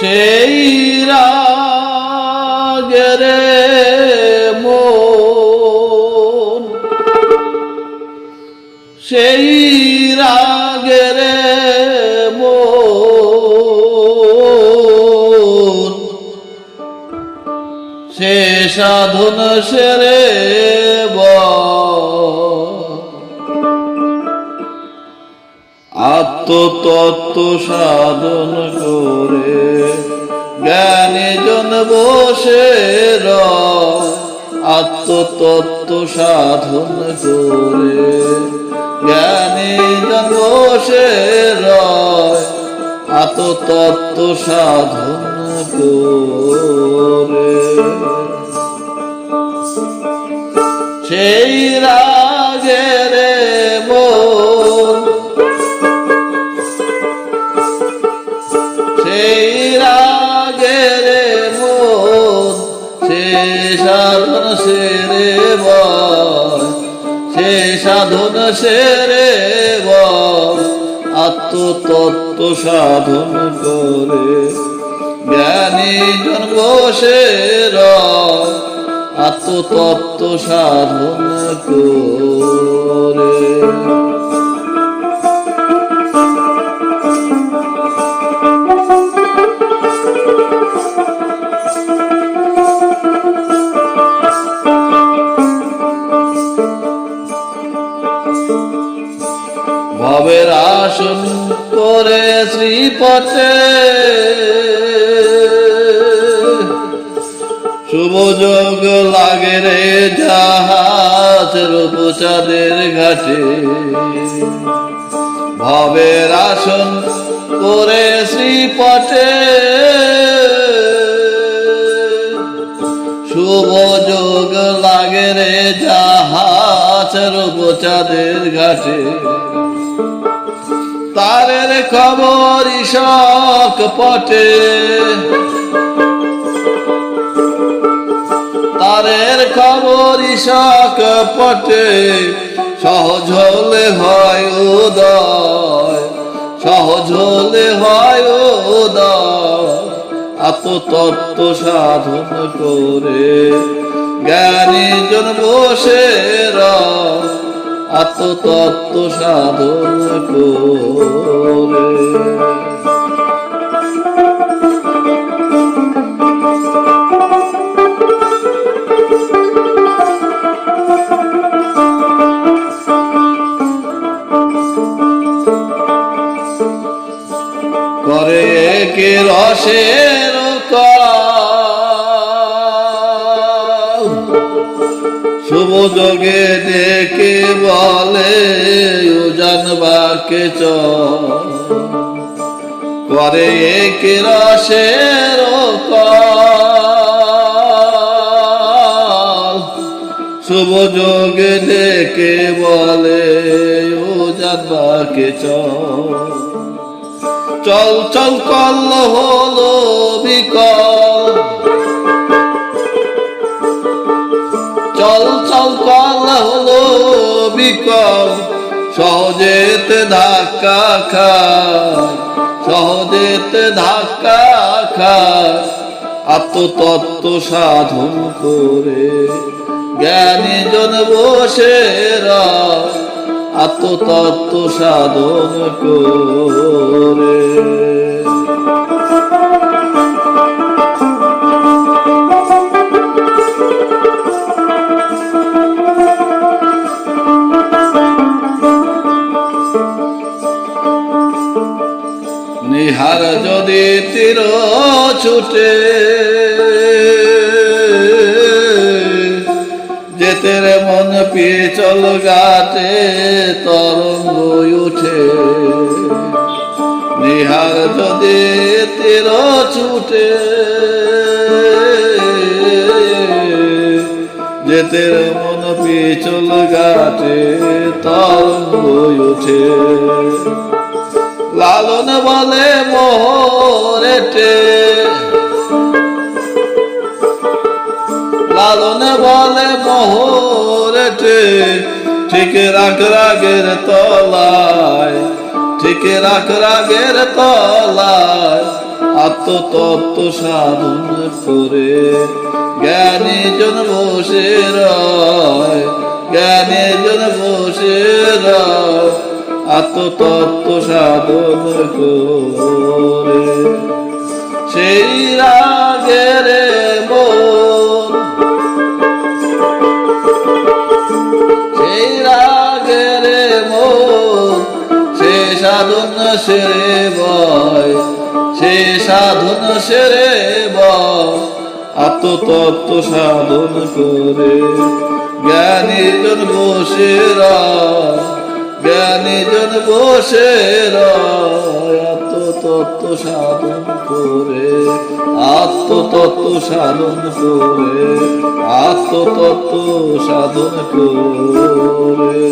সেই রাগের মন। সেই রাগের মন। সে সাধন সেরে আত্মতত্ত্ব সাধন করে। জ্ঞানী জন বসে আত্মতত্ত্ব সাধন করে। জ্ঞানী জন বসে আত্মতত্ত্ব সাধন করে। সেই রাগের বল সে সাধন সেরে আত্মতত্ত্ব সাধন করে। জ্ঞানী জন্ম সে আত্মতত্ত্ব সাধন করে। ভবের আসন করে শ্রীপটে শুভ যোগ লাগে রে জাহাজ রূপচাঁদের ঘাটে। ভবের আসন করে শ্রীপটে জাহাজ রূপচাঁদের ঘাটে। তারের খবর শখ পটে। তারের খবর শখ পটে। সহজ হলে হয় উদয়, সহজ হলে হয় উদয়। আত্মতত্ত্ব সাধন করে জ্ঞানী জন বসে রয় আত্মতত্ত্ব সাধন করে। করে কে রসের কল যোগে ডেকে বলে জানবাকে চ করে কে রসের শুভ যোগে ডেকে বলে, ও জানবাকে চ চল চল কল হলো চল চল কল হলো বিকল। সহজেতে ধাক্কা খায় সহজেতে ধাক্কা খায় আত্মতত্ত্ব সাধন করে জ্ঞানী জন বসে আত্মতত্ত্ব সাধন করে। তীর ছুটে যেতে রে মন পিছল গাটে তরঙ্গ উঠে। নিহার যদি তীর ছুটে যেতে মন পিছল গাটে তরঙ্গ উঠে। লালন বলে মোরেটে লালন বলে মোহরেটে ঠিক রাখ রাগের তলায়, ঠিক রাখ রাগের তলায় আত্মতত্ত্ব সাধন করে। জ্ঞানী জন বসে রয়, জ্ঞানী জন বসে রয়। আত্মতত্ত্ব সাধন করে। সেই রাগের মন সেই রাগের মন সে সাধন সেরে বয় সে সাধন সেরে বয় আত্মতত্ত্ব সাধন করে। জ্ঞানী জন বসে রয়। জ্ঞানী জন বসে রত্ত আত্মতত্ত্ব সাধন করে আত্মতত্ত্ব সাধন করে আত্মতত্ত্ব সাধন করে।